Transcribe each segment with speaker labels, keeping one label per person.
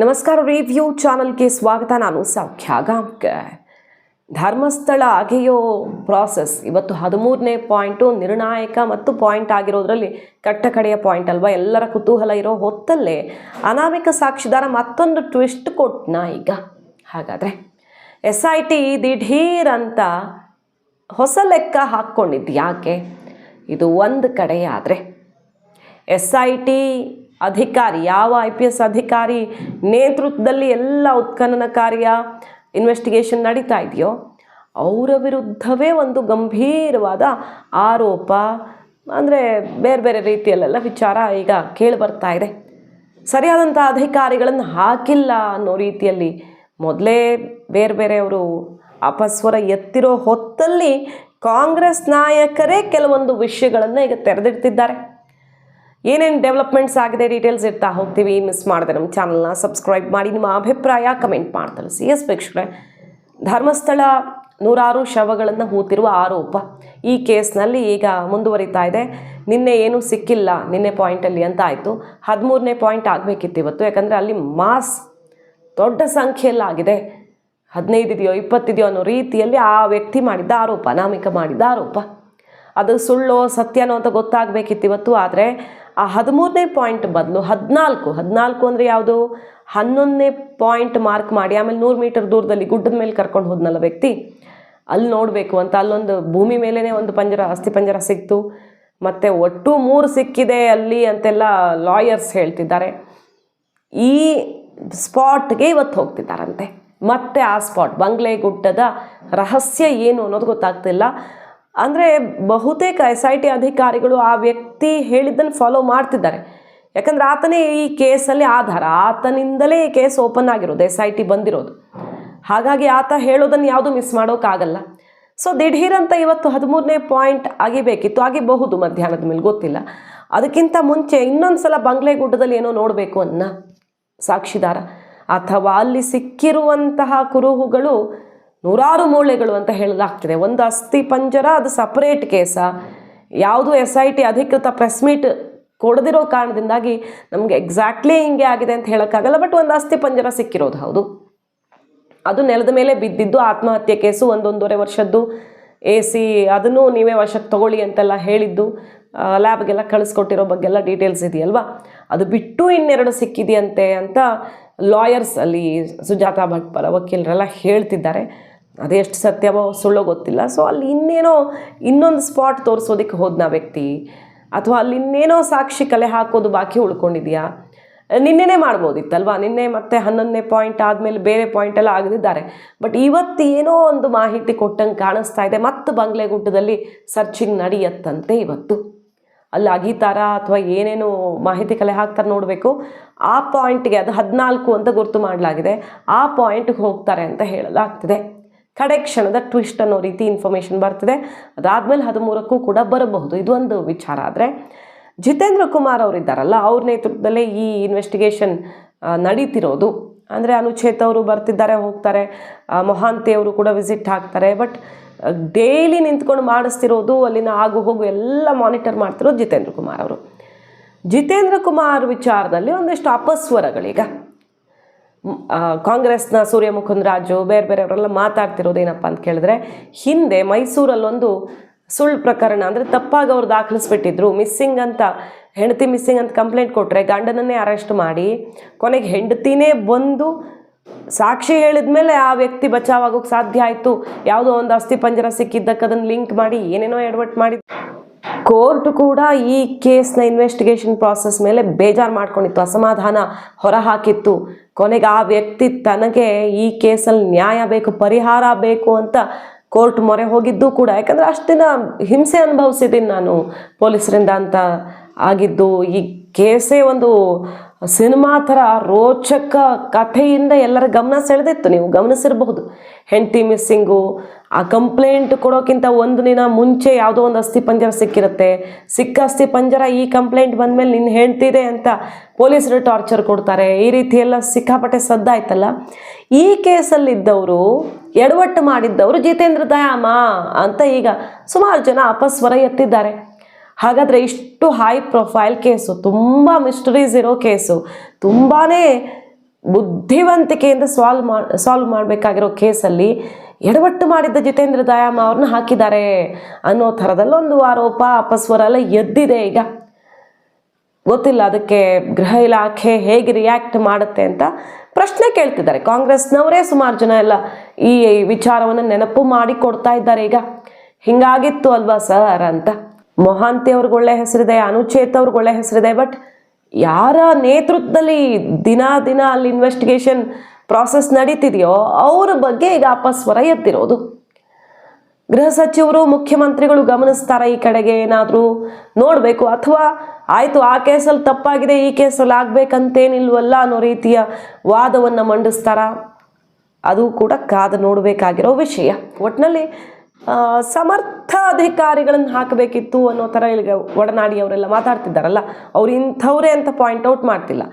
Speaker 1: ನಮಸ್ಕಾರ ರಿವ್ಯೂ ಚಾನಲ್ಗೆ ಸ್ವಾಗತ. ನಾನು ಸೌಖ್ಯ ಧರ್ಮಸ್ಥಳ ಅಗೆಯೋ ಪ್ರಾಸೆಸ್ ಇವತ್ತು ಹದಿಮೂರನೇ ಪಾಯಿಂಟು ನಿರ್ಣಾಯಕ ಮತ್ತು ಪಾಯಿಂಟ್ ಆಗಿರೋದ್ರಲ್ಲಿ ಕಟ್ಟ ಕಡೆಯ ಪಾಯಿಂಟ್ ಅಲ್ವಾ? ಎಲ್ಲರ ಕುತೂಹಲ ಇರೋ ಹೊತ್ತಲ್ಲೇ ಅನಾಮಿಕ ಸಾಕ್ಷಿದಾರ ಮತ್ತೊಂದು ಟ್ವಿಸ್ಟ್ ಕೊಟ್ಟನ ಈಗ. ಹಾಗಾದರೆ ಎಸ್ ಐ ಟಿ ದಿಢೀರ್ ಅಂತ ಹೊಸ ಲೆಕ್ಕ ಹಾಕ್ಕೊಂಡಿದ್ದು ಯಾಕೆ ಇದು ಒಂದು ಕಡೆಯಾದರೆ ಎಸ್ ಐ ಟಿ ಅಧಿಕಾರಿ, ಯಾವ ಐ ಪಿ ಎಸ್ ಅಧಿಕಾರಿ, ನೇತೃತ್ವದಲ್ಲಿ ಎಲ್ಲ ಉತ್ಖನನ ಕಾರ್ಯ ಇನ್ವೆಸ್ಟಿಗೇಷನ್ ನಡೀತಾ ಇದೆಯೋ, ಅವರ ವಿರುದ್ಧವೇ ಒಂದು ಗಂಭೀರವಾದ ಆರೋಪ, ಅಂದರೆ ಬೇರೆ ಬೇರೆ ರೀತಿಯಲ್ಲೆಲ್ಲ ವಿಚಾರ ಈಗ ಕೇಳಿ ಬರ್ತಾ ಇದೆ. ಸರಿಯಾದಂಥ ಅಧಿಕಾರಿಗಳನ್ನು ಹಾಕಿಲ್ಲ ಅನ್ನೋ ರೀತಿಯಲ್ಲಿ ಮೊದಲೇ ಬೇರೆ ಬೇರೆಯವರು ಅಪಸ್ವರ ಎತ್ತಿರೋ ಹೊತ್ತಲ್ಲಿ ಕಾಂಗ್ರೆಸ್ ನಾಯಕರೇ ಕೆಲವೊಂದು ವಿಷಯಗಳನ್ನು ಈಗ ತೆರೆದಿಡ್ತಿದ್ದಾರೆ. ಏನೇನು ಡೆವಲಪ್ಮೆಂಟ್ಸ್ ಆಗಿದೆ ಡೀಟೇಲ್ಸ್ ಇರ್ತಾ ಹೋಗ್ತೀವಿ. ಮಿಸ್ ಮಾಡಿದೆ ನಮ್ಮ ಚಾನಲ್ನ ಸಬ್ಸ್ಕ್ರೈಬ್ ಮಾಡಿ, ನಿಮ್ಮ ಅಭಿಪ್ರಾಯ ಕಮೆಂಟ್ ಮಾಡಿ ಸಿ ಎಸ್ ವೀಕ್ಷಕರೇ, ಧರ್ಮಸ್ಥಳ ನೂರಾರು ಶವಗಳನ್ನು ಹೂತಿರುವ ಆರೋಪ ಈ ಕೇಸ್ನಲ್ಲಿ ಈಗ ಮುಂದುವರಿತಾ ಇದೆ. ನಿನ್ನೆ ಏನೂ ಸಿಕ್ಕಿಲ್ಲ ನಿನ್ನೆ ಪಾಯಿಂಟಲ್ಲಿ ಅಂತ ಆಯಿತು. ಹದಿಮೂರನೇ ಪಾಯಿಂಟ್ ಆಗಬೇಕಿತ್ತು ಇವತ್ತು. ಯಾಕಂದರೆ ಅಲ್ಲಿ ಮಾಸ್ ದೊಡ್ಡ ಸಂಖ್ಯೆಯಲ್ಲಾಗಿದೆ. ಹದಿನೈದಿದೆಯೋ ಇಪ್ಪತ್ತಿದೆಯೋ ಅನ್ನೋ ರೀತಿಯಲ್ಲಿ ಆ ವ್ಯಕ್ತಿ ಮಾಡಿದ್ದ ಆರೋಪ, ಅನಾಮಿಕ ಮಾಡಿದ್ದ ಆರೋಪ. ಅದು ಸುಳ್ಳೋ, ಸತ್ಯನೋ ಅಂತ ಗೊತ್ತಾಗಬೇಕಿತ್ತು ಇವತ್ತು. ಆದರೆ ಆ ಹದಿಮೂರನೇ ಪಾಯಿಂಟ್ ಬದಲು ಹದಿನಾಲ್ಕು. ಹದಿನಾಲ್ಕು ಅಂದರೆ ಯಾವುದು? ಹನ್ನೊಂದನೇ ಪಾಯಿಂಟ್ ಮಾರ್ಕ್ ಮಾಡಿ, ಆಮೇಲೆ ನೂರು ಮೀಟರ್ ದೂರದಲ್ಲಿ ಗುಡ್ಡದ ಮೇಲೆ ಕರ್ಕೊಂಡು ಹೋದ್ನಲ್ಲ ವ್ಯಕ್ತಿ. ಅಲ್ಲಿ ನೋಡಬೇಕು ಅಂತ, ಅಲ್ಲೊಂದು ಭೂಮಿ ಮೇಲೇ ಒಂದು ಪಂಜರ ಅಸ್ಥಿ ಪಂಜರ ಸಿಕ್ತು. ಮತ್ತು ಒಟ್ಟು ಮೂರು ಸಿಕ್ಕಿದೆ ಅಲ್ಲಿ ಅಂತೆಲ್ಲ ಲಾಯರ್ಸ್ ಹೇಳ್ತಿದ್ದಾರೆ. ಈ ಸ್ಪಾಟ್ಗೆ ಇವತ್ತು ಹೋಗ್ತಿದ್ದಾರಂತೆ. ಮತ್ತೆ ಆ ಸ್ಪಾಟ್, ಬಂಗ್ಲೆ ಗುಡ್ಡದ ರಹಸ್ಯ ಏನು ಅನ್ನೋದು ಗೊತ್ತಾಗ್ತಿಲ್ಲ. ಅಂದರೆ ಬಹುತೇಕ ಎಸ್ ಐ ಟಿ ಅಧಿಕಾರಿಗಳು ಆ ವ್ಯಕ್ತಿ ಹೇಳಿದ್ದನ್ನು ಫಾಲೋ ಮಾಡ್ತಿದ್ದಾರೆ. ಯಾಕಂದರೆ ಆತನೇ ಈ ಕೇಸಲ್ಲಿ ಆಧಾರ. ಆತನಿಂದಲೇ ಈ ಕೇಸ್ ಓಪನ್ ಆಗಿರೋದು ಎಸ್ ಐ ಟಿ ಬಂದಿರೋದು. ಹಾಗಾಗಿ ಆತ ಹೇಳೋದನ್ನು ಯಾವುದು ಮಿಸ್ ಮಾಡೋಕ್ಕಾಗಲ್ಲ. ಸೊ ದಿಢೀರಂತ ಇವತ್ತು ಹದಿಮೂರನೇ ಪಾಯಿಂಟ್ ಆಗಿಬೇಕಿತ್ತು, ಆಗಿಬಹುದು ಮಧ್ಯಾಹ್ನದ ಮೇಲೆ, ಗೊತ್ತಿಲ್ಲ. ಅದಕ್ಕಿಂತ ಮುಂಚೆ ಇನ್ನೊಂದು ಸಲ ಬಂಗ್ಲೆಗುಡ್ಡದಲ್ಲಿ ಏನೋ ನೋಡಬೇಕು ಅನ್ನ ಸಾಕ್ಷಿದಾರ. ಅಥವಾ ಅಲ್ಲಿ ಸಿಕ್ಕಿರುವಂತಹ ಕುರುಹುಗಳು ನೂರಾರು ಮೂಳೆಗಳು ಅಂತ ಹೇಳಲಾಗ್ತಿದೆ. ಒಂದು ಅಸ್ಥಿ ಪಂಜರ, ಅದು ಸಪರೇಟ್ ಕೇಸ ಯಾವುದು ಎಸ್ ಐ ಟಿ ಅಧಿಕೃತ ಪ್ರೆಸ್ ಮೀಟ್ ಕೊಡದಿರೋ ಕಾರಣದಿಂದಾಗಿ ನಮಗೆ ಎಕ್ಸಾಕ್ಟ್ಲಿ ಹಿಂಗೆ ಆಗಿದೆ ಅಂತ ಹೇಳೋಕ್ಕಾಗಲ್ಲ ಬಟ್ ಒಂದು ಅಸ್ಥಿ ಪಂಜರ ಸಿಕ್ಕಿರೋದು ಹೌದು. ಅದು ನೆಲದ ಮೇಲೆ ಬಿದ್ದಿದ್ದು, ಆತ್ಮಹತ್ಯೆ ಕೇಸು ಒಂದೊಂದೂವರೆ ವರ್ಷದ್ದು ಎ ಸಿ ಅದನ್ನು ನೀವೇ ವಶಕ್ಕೆ ತಗೊಳ್ಳಿ ಅಂತೆಲ್ಲ ಹೇಳಿದ್ದು ಲ್ಯಾಬ್ಗೆಲ್ಲ ಕಳಿಸ್ಕೊಟ್ಟಿರೋ ಬಗ್ಗೆಲ್ಲ ಡೀಟೇಲ್ಸ್ ಇದೆಯಲ್ವಾ? ಅದು ಬಿಟ್ಟು ಇನ್ನೆರಡು ಸಿಕ್ಕಿದೆಯಂತೆ ಅಂತ ಲಾಯರ್ಸ್ ಅಲ್ಲಿ ಸುಜಾತಾ ಭಟ್ ಪರ ವಕೀಲರೆಲ್ಲ ಹೇಳ್ತಿದ್ದಾರೆ. ಅದೆಷ್ಟು ಸತ್ಯವೋ ಸುಳ್ಳೋ ಗೊತ್ತಿಲ್ಲ. ಸೊ ಅಲ್ಲಿ ಇನ್ನೇನೋ ಇನ್ನೊಂದು ಸ್ಪಾಟ್ ತೋರಿಸೋದಕ್ಕೆ ಹೋದ್ನ ವ್ಯಕ್ತಿ. ಅಥವಾ ಅಲ್ಲಿ ಇನ್ನೇನೋ ಸಾಕ್ಷಿ ಕಲೆ ಹಾಕೋದು ಬಾಕಿ ಉಳ್ಕೊಂಡಿದೆಯಾ? ನಿನ್ನೆನೇ ಮಾಡ್ಬೋದಿತ್ತಲ್ವಾ? ನಿನ್ನೆ ಮತ್ತೆ ಹನ್ನೊಂದನೇ ಪಾಯಿಂಟ್ ಆದಮೇಲೆ ಬೇರೆ ಪಾಯಿಂಟ್ ಎಲ್ಲ ಆಗದಿದ್ದಾರೆ. ಬಟ್ ಇವತ್ತು ಏನೋ ಒಂದು ಮಾಹಿತಿ ಕೊಟ್ಟಂಗೆ ಕಾಣಿಸ್ತಾ ಇದೆ. ಮತ್ತು ಬಂಗ್ಲೆಗುಡ್ಡದಲ್ಲಿ ಸರ್ಚಿಂಗ್ ನಡೆಯತ್ತಂತೆ ಇವತ್ತು. ಅಲ್ಲಿ ಅಗೀತಾರ ಅಥವಾ ಏನೇನು ಮಾಹಿತಿ ಕಲೆ ಹಾಕ್ತಾರೆ ನೋಡಬೇಕು. ಆ ಪಾಯಿಂಟ್ಗೆ ಅದು ಹದಿನಾಲ್ಕು ಅಂತ ಗುರುತು ಮಾಡಲಾಗಿದೆ. ಆ ಪಾಯಿಂಟ್ಗೆ ಹೋಗ್ತಾರೆ ಅಂತ ಹೇಳಲಾಗ್ತಿದೆ. ಕಡೆ ಕ್ಷಣದ ಟ್ವಿಸ್ಟ್ ಅನ್ನೋ ರೀತಿ ಇನ್ಫಾರ್ಮೇಷನ್ ಬರ್ತದೆ. ಅದಾದಮೇಲೆ ಹದಿಮೂರಕ್ಕೂ ಕೂಡ ಬರಬಹುದು. ಇದು ಒಂದು ವಿಚಾರ. ಆದರೆ ಜಿತೇಂದ್ರ ಕುಮಾರ್ ಅವರಿದ್ದಾರಲ್ಲ ಅವ್ರ ನೇತೃತ್ವದಲ್ಲೇ ಈ ಇನ್ವೆಸ್ಟಿಗೇಷನ್ ನಡೀತಿರೋದು. ಅಂದರೆ ಅನುಚೇತ್ ಅವರು ಬರ್ತಿದ್ದಾರೆ, ಹೋಗ್ತಾರೆ. ಮೊಹಾಂತಿ ಅವರು ಕೂಡ ವಿಸಿಟ್ ಹಾಕ್ತಾರೆ ಬಟ್ ಡೈಲಿ ನಿಂತ್ಕೊಂಡು ಮಾಡಿಸ್ತಿರೋದು, ಅಲ್ಲಿನ ಆಗು ಹೋಗು ಎಲ್ಲ ಮಾನಿಟರ್ ಮಾಡ್ತಿರೋದು ಜಿತೇಂದ್ರ ಕುಮಾರ್ ಅವರು. ಜಿತೇಂದ್ರ ಕುಮಾರ್ ವಿಚಾರದಲ್ಲಿ ಒಂದಿಷ್ಟು ಅಪಸ್ವರಗಳೀಗ. ಕಾಂಗ್ರೆಸ್ನ ಸೂರ್ಯ ಮುಕುಂದರಾಜು ಬೇರೆ ಬೇರೆಯವರೆಲ್ಲ ಮಾತಾಡ್ತಿರೋದು ಏನಪ್ಪ ಅಂತ ಕೇಳಿದ್ರೆ, ಹಿಂದೆ ಮೈಸೂರಲ್ಲೊಂದು ಸುಳ್ಳು ಪ್ರಕರಣ, ಅಂದರೆ ತಪ್ಪಾಗಿ ಅವ್ರು ದಾಖಲಿಸ್ಬಿಟ್ಟಿದ್ರು. ಮಿಸ್ಸಿಂಗ್ ಅಂತ, ಹೆಂಡತಿ ಮಿಸ್ಸಿಂಗ್ ಅಂತ ಕಂಪ್ಲೇಂಟ್ ಕೊಟ್ಟರೆ ಗಂಡನನ್ನೇ ಅರೆಸ್ಟ್ ಮಾಡಿ, ಕೊನೆಗೆ ಹೆಂಡತಿನೇ ಬಂದು ಸಾಕ್ಷಿ ಹೇಳಿದ ಮೇಲೆ ಆ ವ್ಯಕ್ತಿ ಬಚಾವಾಗೋಕೆ ಸಾಧ್ಯ ಆಯಿತು. ಯಾವುದೋ ಒಂದು ಅಸ್ಥಿ ಪಂಜರ ಸಿಕ್ಕಿದ್ದಕ್ಕೆ ಅದನ್ನು ಲಿಂಕ್ ಮಾಡಿ, ಏನೇನೋ ಎಡವಟ್ ಮಾಡಿದ್ರು ಕೋರ್ಟ್ ಕೂಡ ಈ ಕೇಸ್ನ ಇನ್ವೆಸ್ಟಿಗೇಷನ್ ಪ್ರಾಸೆಸ್ ಮೇಲೆ ಬೇಜಾರು ಮಾಡ್ಕೊಂಡಿತ್ತು, ಅಸಮಾಧಾನ ಹೊರಹಾಕಿತ್ತು. ಕೊನೆಗೆ ಆ ವ್ಯಕ್ತಿ ತನಗೆ ಈ ಕೇಸಲ್ಲಿ ನ್ಯಾಯ ಬೇಕು, ಪರಿಹಾರ ಬೇಕು ಅಂತ ಕೋರ್ಟ್ ಮೊರೆ ಹೋಗಿದ್ದು ಕೂಡ. ಯಾಕಂದರೆ ಅಷ್ಟು ದಿನ ಹಿಂಸೆ ಅನುಭವಿಸಿದ್ದೀನಿ ನಾನು ಪೊಲೀಸರಿಂದ ಅಂತ ಆಗಿದ್ದು. ಈ ಕೇಸೇ ಒಂದು ಸಿನಿಮಾ ಥರ ರೋಚಕ ಕಥೆಯಿಂದ ಎಲ್ಲರ ಗಮನ ಸೆಳೆದಿತ್ತು. ನೀವು ಗಮನಿಸಿರಬಹುದು. ಹೆಂಡತಿ ಮಿಸ್ಸಿಂಗು, ಆ ಕಂಪ್ಲೇಂಟ್ ಕೊಡೋಕ್ಕಿಂತ ಒಂದು ದಿನ ಮುಂಚೆ ಯಾವುದೋ ಒಂದು ಅಸ್ಥಿ ಪಂಜರ ಸಿಕ್ಕಿರುತ್ತೆ. ಸಿಕ್ಕ ಅಸ್ಥಿ ಪಂಜರ ಈ ಕಂಪ್ಲೇಂಟ್ ಬಂದಮೇಲೆ ನಿನ್ನ ಹೆಂಡ್ತಿದೆ ಅಂತ ಪೊಲೀಸರು ಟಾರ್ಚರ್ ಕೊಡ್ತಾರೆ. ಈ ರೀತಿ ಎಲ್ಲ ಸಿಕ್ಕಾಪಟ್ಟೆ ಸದ್ದಾಯ್ತಲ್ಲ ಈ ಕೇಸಲ್ಲಿದ್ದವರು, ಎಡವಟ್ಟು ಮಾಡಿದ್ದವರು ಜಿತೇಂದ್ರ ದಯಾಮ ಅಂತ ಈಗ ಸುಮಾರು ಜನ ಅಪಸ್ವರ ಎತ್ತಿದ್ದಾರೆ. ಹಾಗಾದರೆ ಇಷ್ಟು ಹೈ ಪ್ರೊಫೈಲ್ ಕೇಸು, ತುಂಬ ಮಿಸ್ಟರೀಸ್ ಇರೋ ಕೇಸು ತುಂಬಾ ಬುದ್ಧಿವಂತಿಕೆಯಿಂದ ಸಾಲ್ವ್ ಮಾ ಸಾಲ್ವ್ ಮಾಡಬೇಕಾಗಿರೋ ಕೇಸಲ್ಲಿ ಎಡವಟ್ಟು ಮಾಡಿದ್ದ ಜಿತೇಂದ್ರ ದಯಾಮ ಅವ್ರನ್ನ ಹಾಕಿದ್ದಾರೆ ಅನ್ನೋ ಥರದಲ್ಲೊಂದು ಆರೋಪ ಅಪಸ್ವರ ಎಲ್ಲ ಎದ್ದಿದೆ ಈಗ. ಗೊತ್ತಿಲ್ಲ ಅದಕ್ಕೆ ಗೃಹ ಇಲಾಖೆ ಹೇಗೆ ರಿಯಾಕ್ಟ್ ಮಾಡುತ್ತೆ ಅಂತ ಪ್ರಶ್ನೆ ಕೇಳ್ತಿದ್ದಾರೆ. ಕಾಂಗ್ರೆಸ್ನವರೇ ಸುಮಾರು ಜನ ಎಲ್ಲ ಈ ವಿಚಾರವನ್ನು ನೆನಪು ಮಾಡಿ ಕೊಡ್ತಾ ಇದ್ದಾರೆ ಈಗ. ಹಿಂಗಾಗಿತ್ತು ಅಲ್ವಾ ಸರ್ ಅಂತ. ಮೊಹಾಂತಿ ಅವ್ರಿಗೆ ಒಳ್ಳೆ ಹೆಸರಿದೆ, ಅನುಚೇತ್ ಅವ್ರಿಗೆ ಒಳ್ಳೆ ಹೆಸರಿದೆ ಬಟ್ ಯಾರ ನೇತೃತ್ವದಲ್ಲಿ ದಿನ ದಿನ ಅಲ್ಲಿ ಇನ್ವೆಸ್ಟಿಗೇಷನ್ ಪ್ರಾಸೆಸ್ ನಡೀತಿದೆಯೋ ಅವ್ರ ಬಗ್ಗೆ ಈಗ ಅಪಸ್ವರ ಎತ್ತಿರೋದು. ಗೃಹ ಸಚಿವರು, ಮುಖ್ಯಮಂತ್ರಿಗಳು ಗಮನಿಸ್ತಾರ ಈ ಕಡೆಗೆ ಏನಾದರೂ ನೋಡಬೇಕು, ಅಥವಾ ಆಯಿತು ಆ ಕೇಸಲ್ಲಿ ತಪ್ಪಾಗಿದೆ, ಈ ಕೇಸಲ್ಲಿ ಆಗಬೇಕಂತೇನಿಲ್ವಲ್ಲ ಅನ್ನೋ ರೀತಿಯ ವಾದವನ್ನು ಮಂಡಿಸ್ತಾರ? ಅದು ಕೂಡ ಕಾದು ನೋಡಬೇಕಾಗಿರೋ ವಿಷಯ. ಒಟ್ಟಿನಲ್ಲಿ ಸಮರ್ಥ ಅಧಿಕಾರಿಗಳನ್ನು ಹಾಕಬೇಕಿತ್ತು ಅನ್ನೋ ಥರ ಇಲ್ಲಿಗೆ ಒಡನಾಡಿ ಅವರೆಲ್ಲ ಮಾತಾಡ್ತಿದ್ದಾರಲ್ಲ, ಅವ್ರು ಇಂಥವ್ರೇ ಅಂತ ಪಾಯಿಂಟ್ ಔಟ್ ಮಾಡ್ತಿಲ್ಲ.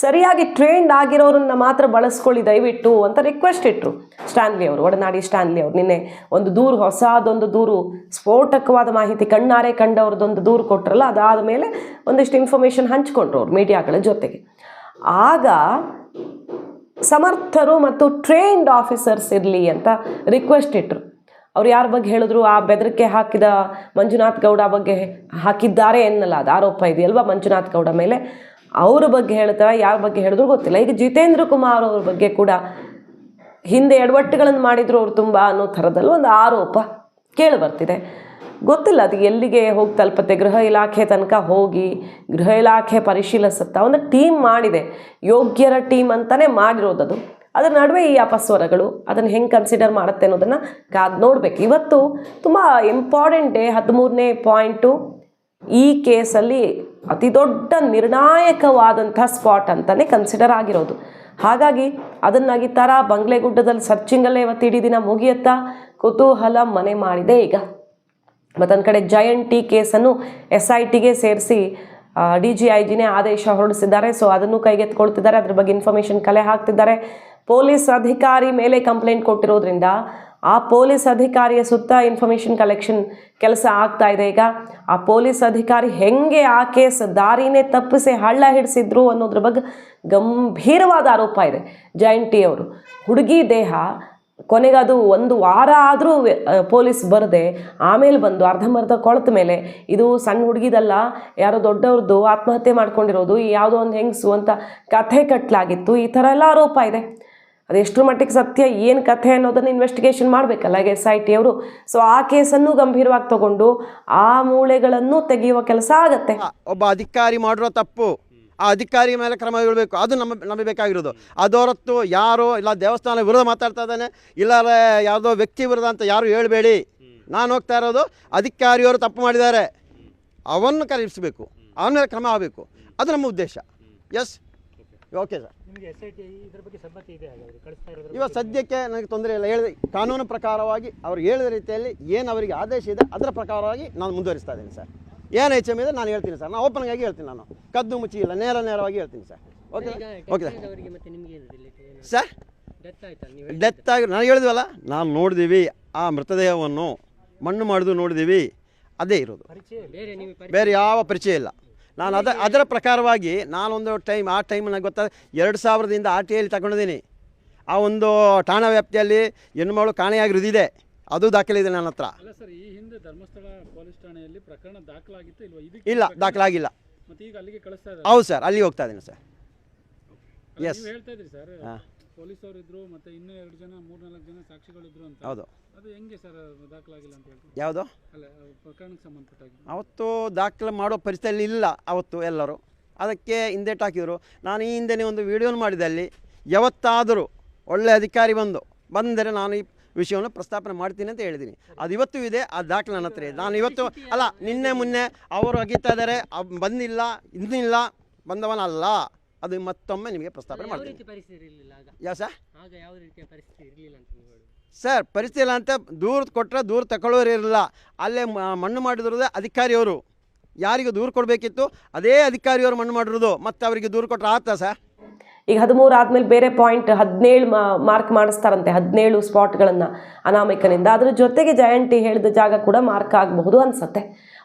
Speaker 1: ಸರಿಯಾಗಿ ಟ್ರೈನ್ಡ್ ಆಗಿರೋರನ್ನ ಮಾತ್ರ ಬಳಸ್ಕೊಳ್ಳಿ ದಯವಿಟ್ಟು ಅಂತ ರಿಕ್ವೆಸ್ಟ್ ಇಟ್ಟರು ಸ್ಟ್ಯಾನ್ಲಿ ಅವರು, ಒಡನಾಡಿ ಸ್ಟ್ಯಾನ್ಲಿ ಅವರು. ನಿನ್ನೆ ಒಂದು ದೂರು, ಹೊಸದೊಂದು ದೂರು, ಸ್ಫೋಟಕವಾದ ಮಾಹಿತಿ ಕಣ್ಣಾರೆ ಕಂಡವ್ರದ್ದೊಂದು ದೂರು ಕೊಟ್ಟರಲ್ಲ ಅದಾದ ಮೇಲೆ ಒಂದಿಷ್ಟು ಇನ್ಫಾರ್ಮೇಷನ್ ಹಂಚ್ಕೊಂಡ್ರು ಅವ್ರು ಮೀಡಿಯಾಗಳ ಜೊತೆಗೆ. ಆಗ ಸಮರ್ಥರು ಮತ್ತು ಟ್ರೈನ್ಡ್ ಆಫೀಸರ್ಸ್ ಇರಲಿ ಅಂತ ರಿಕ್ವೆಸ್ಟ್ ಇಟ್ಟರು ಅವ್ರು ಯಾರ ಬಗ್ಗೆ ಹೇಳಿದ್ರು? ಆ ಬೆದರಿಕೆ ಹಾಕಿದ ಮಂಜುನಾಥ್ ಗೌಡ ಬಗ್ಗೆ ಹಾಕಿದ್ದಾರೆ ಎನ್ನಲ್ಲ. ಅದು ಆರೋಪ ಇದೆಯಲ್ವಾ ಮಂಜುನಾಥ್ ಗೌಡ ಮೇಲೆ? ಅವ್ರ ಬಗ್ಗೆ ಹೇಳ್ತಾರೆ, ಯಾರ ಬಗ್ಗೆ ಹೇಳಿದ್ರು ಗೊತ್ತಿಲ್ಲ. ಈಗ ಜಿತೇಂದ್ರ ಕುಮಾರ್ ಅವ್ರ ಬಗ್ಗೆ ಕೂಡ ಹಿಂದೆ ಎಡವಟ್ಟುಗಳನ್ನು ಮಾಡಿದ್ರು ಅವ್ರು ತುಂಬ ಅನ್ನೋ ಥರದಲ್ಲಿ ಒಂದು ಆರೋಪ ಕೇಳಿ ಬರ್ತಿದೆ. ಗೊತ್ತಿಲ್ಲ, ಅದು ಎಲ್ಲಿಗೆ ಹೋಗಿ ತಲುಪತ್ತೆ ಗೃಹ ಇಲಾಖೆ ತನಕ ಹೋಗಿ, ಗೃಹ ಇಲಾಖೆ ಪರಿಶೀಲಿಸುತ್ತಾ ಒಂದು ಟೀಮ್ ಮಾಡಿದೆ. ಯೋಗ್ಯರ ಟೀಮ್ ಅಂತಲೇ ಮಾಡಿರೋದದು ಅದರ ನಡುವೆ ಈ ಅಪಸ್ವರಗಳು ಅದನ್ನು ಹೆಂಗೆ ಕನ್ಸಿಡರ್ ಮಾಡುತ್ತೆ ಅನ್ನೋದನ್ನು ಕಾದು ನೋಡಬೇಕು. ಇವತ್ತು ತುಂಬ ಇಂಪಾರ್ಟೆಂಟ್ ಡೇ ಹದಿಮೂರನೇ ಪಾಯಿಂಟು ಈ ಕೇಸಲ್ಲಿ ಅತಿ ದೊಡ್ಡ ನಿರ್ಣಾಯಕವಾದಂಥ ಸ್ಪಾಟ್ ಅಂತಲೇ ಕನ್ಸಿಡರ್ ಆಗಿರೋದು. ಹಾಗಾಗಿ ಅದನ್ನಾಗಿ ತರ ಬಂಗ್ಲೆಗುಡ್ಡದಲ್ಲಿ ಸರ್ಚಿಂಗಲ್ಲೇ ಇವತ್ತು ಇಡೀ ದಿನ ಮುಗಿಯುತ್ತಾ? ಕುತೂಹಲ ಮನೆ ಮಾಡಿದೆ ಈಗ. ಮತ್ತೊಂದು ಕಡೆ ಜಯಂಟ್ ಟಿ ಕೇಸನ್ನು ಎಸ್ ಐ ಟಿಗೆ ಸೇರಿಸಿ ಡಿ ಜಿ ಐ ಜಿನೇ ಆದೇಶ ಹೊರಡಿಸಿದ್ದಾರೆ. ಸೊ ಅದನ್ನು ಕೈಗೆತ್ಕೊಳ್ತಿದ್ದಾರೆ ಅದ್ರ ಬಗ್ಗೆ ಇನ್ಫಾರ್ಮೇಷನ್ ಕಲೆ ಹಾಕ್ತಿದ್ದಾರೆ. ಪೊಲೀಸ್ ಅಧಿಕಾರಿ ಮೇಲೆ ಕಂಪ್ಲೇಂಟ್ ಕೊಟ್ಟಿರೋದ್ರಿಂದ ಆ ಪೊಲೀಸ್ ಅಧಿಕಾರಿಯ ಸುತ್ತ ಇನ್ಫಾರ್ಮೇಷನ್ ಕಲೆಕ್ಷನ್ ಕೆಲಸ ಆಗ್ತಾ ಇದೆ. ಈಗ ಆ ಪೊಲೀಸ್ ಅಧಿಕಾರಿ ಹೆಂಗೆ ಆ ಕೇಸ್ ದಾರಿನೇ ತಪ್ಪಿಸಿ ಹಳ್ಳ ಹಿಡಿಸಿದ್ರು ಅನ್ನೋದ್ರ ಬಗ್ಗೆ ಗಂಭೀರವಾದ ಆರೋಪ ಇದೆ ಜಯಂಟಿ ಅವರು. ಹುಡುಗಿ ದೇಹ, ಕೊನೆಗೆ ಒಂದು ವಾರ ಆದರೂ ಪೊಲೀಸ್ ಬರದೆ, ಆಮೇಲೆ ಬಂದು ಅರ್ಧಂಬರ್ಧ ಕೊಳತ ಮೇಲೆ ಇದು ಸಣ್ಣ ಹುಡುಗಿದಲ್ಲ, ಯಾರೋ ದೊಡ್ಡವ್ರದ್ದು ಆತ್ಮಹತ್ಯೆ ಮಾಡ್ಕೊಂಡಿರೋದು ಯಾವುದೋ ಒಂದು ಹೆಂಗಸು ಅಂತ ಕಥೆ ಕಟ್ಟಲಾಗಿತ್ತು ಈ ಥರ ಎಲ್ಲ ಆರೋಪ ಇದೆ. ಅದು ಎಷ್ಟರ ಮಟ್ಟಿಗೆ ಸತ್ಯ, ಏನು ಕಥೆ ಅನ್ನೋದನ್ನು ಇನ್ವೆಸ್ಟಿಗೇಷನ್ ಮಾಡಬೇಕಲ್ಲ ಎಸ್ ಐ ಟಿ ಅವರು ಸೊ ಆ ಕೇಸನ್ನು ಗಂಭೀರವಾಗಿ ತಗೊಂಡು ಆ ಮೂಳೆಗಳನ್ನು ತೆಗೆಯುವ ಕೆಲಸ ಆಗತ್ತೆ.
Speaker 2: ಒಬ್ಬ ಅಧಿಕಾರಿ ಮಾಡಿರೋ ತಪ್ಪು, ಆ ಅಧಿಕಾರಿ ಮೇಲೆ ಕ್ರಮ ಇರಬೇಕು ಅದು ನಮ್ಮ ನಮಗೆ ಬೇಕಾಗಿರೋದು ಹೊರತು ಯಾರು ಇಲ್ಲ ದೇವಸ್ಥಾನ ವಿರೋಧ ಮಾತಾಡ್ತಾ ಇದ್ದಾನೆ, ಇಲ್ಲ ಯಾವುದೋ ವ್ಯಕ್ತಿ ವಿರೋಧ ಅಂತ ಯಾರು ಹೇಳಬೇಡಿ. ನಾನು ಹೋಗ್ತಾ ಇರೋದು ಅಧಿಕಾರಿಯವರು ತಪ್ಪು ಮಾಡಿದ್ದಾರೆ. ಅವನ್ನು ಕರೆಸಬೇಕು ಅವನ ಮೇಲೆ ಕ್ರಮ ಆಗಬೇಕು. ಅದು ನಮ್ಮ ಉದ್ದೇಶ. Yes okay sir.
Speaker 3: ನಿಮಗೆ ಎಸ್ ಐ ಟಿ ಇದ್ರ ಬಗ್ಗೆ ಸಮ್ಮತಿ ಇದೆ ಹಾಗಾದ್ರೆ? ಕಳಿಸ್ತಾ ಇರೋದ್ರ
Speaker 2: ಇವಾಗ ಸದ್ಯಕ್ಕೆ ನನಗೆ ತೊಂದರೆ ಇಲ್ಲ. ಹೇಳಿದೆ ಕಾನೂನು ಪ್ರಕಾರವಾಗಿ ಅವ್ರು ಹೇಳಿದ ರೀತಿಯಲ್ಲಿ ಏನು ಅವರಿಗೆ ಆದೇಶ ಇದೆ ಅದರ ಪ್ರಕಾರವಾಗಿ ನಾನು ಮುಂದುವರಿಸ್ತಾ ಇದ್ದೀನಿ ಸರ್. ಏನು ಹೆಚ್ಚು ಇದೆ ನಾನು ಹೇಳ್ತೀನಿ ಸರ್. ನಾನು ಓಪನ್ ಆಗಿ ಹೇಳ್ತೀನಿ ನಾನು. ಕದ್ದು ಮುಚ್ಚಿ ಇಲ್ಲ ನೇರ ನೇರವಾಗಿ ಹೇಳ್ತೀನಿ sir. Okay okay sir. Sir?
Speaker 3: Death
Speaker 2: ಆಗಿ ನಾನು ಹೇಳಿದ್ವಲ್ಲ? ನಾವು ನೋಡಿದ್ದೀವಿ ಆ ಮೃತದೇಹವನ್ನು ಮಣ್ಣು ಮಾಡಿದು ನೋಡಿದ್ದೀವಿ ಅದೇ ಇರೋದು.
Speaker 3: ಬೇರೆ
Speaker 2: ಯಾವ ಪರಿಚಯ ಇಲ್ಲ. ನಾನು ಅದ ಅದರ ಪ್ರಕಾರವಾಗಿ ನಾನೊಂದು ಟೈಮ್ ಆ ಟೈಮ್ ನನಗೆ ಗೊತ್ತಾದ ಎರಡು ಸಾವಿರದಿಂದ ಆರ್ ಟಿ ಐಲಿ ತಗೊಂಡಿದ್ದೀನಿ. ಆ ಒಂದು ಠಾಣಾ ವ್ಯಾಪ್ತಿಯಲ್ಲಿ ಹೆಣ್ಮಗಳು ಕಾಣೆಯಾಗಿರೋದಿದೆ ಅದು ದಾಖಲಿದೆ ಇದೆ ನನ್ನ ಹತ್ರ.
Speaker 4: ಅಲ್ಲ ಸರ್ ಈ ಹಿಂದೆ ಧರ್ಮಸ್ಥಳ ಪೊಲೀಸ್ ಠಾಣೆಯಲ್ಲಿ ಪ್ರಕರಣ ದಾಖಲಾಗಿತ್ತು ಇಲ್ವಾ? ಇದಕ್ಕೆ
Speaker 2: ಇಲ್ಲ ದಾಖಲಾಗಿಲ್ಲ.
Speaker 4: ಮತ್ತೆ ಈಗ ಅಲ್ಲಿಗೆ ಕಳಿಸ್ತಾ ಇದ್ದಾರೆ?
Speaker 2: ಹೌದು ಸರ್ ಅಲ್ಲಿಗೆ ಹೋಗ್ತಾ ಇದ್ದೀನಿ ಸರ್. ಎಸ್
Speaker 4: ಹೇಳ್ತಾ ಇದ್ರಿ ಸರ್.
Speaker 2: ಹಾಂ.
Speaker 4: ಪೊಲೀಸರು ಇದ್ರು ಮತ್ತೆ ಇನ್ನೂ ಎರಡು ಜನ ಮೂರ್ನಾಲ್ಕು ಜನ ಸಾಕ್ಷಿಗಳಿದ್ರು ಅಂತ.
Speaker 2: ಹೌದು.
Speaker 4: ಅದು ಹೆಂಗೆ ಸರ್ ದಾಖಲಾಗಿಲ್ಲ ಅಂತ
Speaker 2: ಯಾವುದು?
Speaker 4: ಅಲ್ಲ ಪ್ರಕರಣಕ್ಕೆ ಸಂಬಂಧಪಟ್ಟಾಗಿ.
Speaker 2: ಅವತ್ತು ದಾಖಲೆ ಮಾಡೋ ಪರಿಸ್ಥಿತಿಯಲ್ಲಿ ಇಲ್ಲ ಅವತ್ತು ಎಲ್ಲರೂ. ಅದಕ್ಕೆ ಹಿಂದೇಟ್ ಹಾಕಿದರು. ನಾನು ಈ ಹಿಂದೆ ಒಂದು ವಿಡಿಯೋನ ಮಾಡಿದೆ ಅಲ್ಲಿ ಯಾವತ್ತಾದರೂ ಒಳ್ಳೆ ಅಧಿಕಾರಿ ಬಂದು ಬಂದರೆ ನಾನು ಈ ವಿಷಯವನ್ನು ಪ್ರಸ್ತಾಪನೆ ಮಾಡ್ತೀನಿ ಅಂತ ಹೇಳಿದ್ದೀನಿ. ಅದು ಇವತ್ತು ಇದೆ ಆ ದಾಖಲೆ ನನ್ನ ಹತ್ರ ಇದೆ. ನಾನು ಇವತ್ತು ಅಲ್ಲ ನಿನ್ನೆ ಮೊನ್ನೆ ಅವರು ಅಗಿತಾ ಇದ್ದಾರೆ ಬಂದಿಲ್ಲ ಬಂದಿಲ್ಲ ಇನ್ನಿಲ್ಲ ಬಂದವನಲ್ಲ. ಅದು ಮತ್ತೊಮ್ಮೆ ನಿಮಗೆ ಪ್ರಸ್ತಾಪನೆ ಮಾಡ್ತೀನಿ.
Speaker 3: ರೀತಿ ಪರಿಸ್ಥಿತಿ ಇರಲಿಲ್ಲ ಆಗ?
Speaker 2: ಯಾವ ಸರ್?
Speaker 3: ಆಗ ಯಾವ ರೀತಿಯ ಪರಿಸ್ಥಿತಿ ಇರಲಿಲ್ಲ ಅಂತ ನೀವು
Speaker 2: ಸರ್ ಪರಿಸ್ಥಿತಿ ಇಲ್ಲ ಅಂತ ದೂರ ಕೊಟ್ಟರೆ ದೂರ ತಗೊಳ್ಳೋರು ಇರಲಿಲ್ಲ. ಅಲ್ಲೇ ಮ- ಮಣ್ಣು ಮಾಡಿರೋದೇ ಅಧಿಕಾರಿಯವರು. ಯಾರಿಗೆ ದೂರು ಕೊಡಬೇಕಿತ್ತು ಅದೇ ಅಧಿಕಾರಿಯವರು ಮಣ್ಣು ಮಾಡಿರೋದು. ಮತ್ತೆ ಅವರಿಗೆ ದೂರು ಕೊಟ್ಟರೆ ಆತ ಸರ್?
Speaker 1: ಈಗ ಹದಿಮೂರು ಆದಮೇಲೆ ಬೇರೆ ಪಾಯಿಂಟ್ ಹದಿನೇಳು ಮಾರ್ಕ್ ಮಾಡಿಸ್ತಾರಂತೆ ಹದಿನೇಳು ಸ್ಪಾಟ್ಗಳನ್ನು ಅನಾಮಿಕನಿಂದ. ಅದರ ಜೊತೆಗೆ ಜಯಂತಿ ಹೇಳಿದ ಜಾಗ ಕೂಡ ಮಾರ್ಕ್ ಆಗಬಹುದು ಅನ್ಸುತ್ತೆ.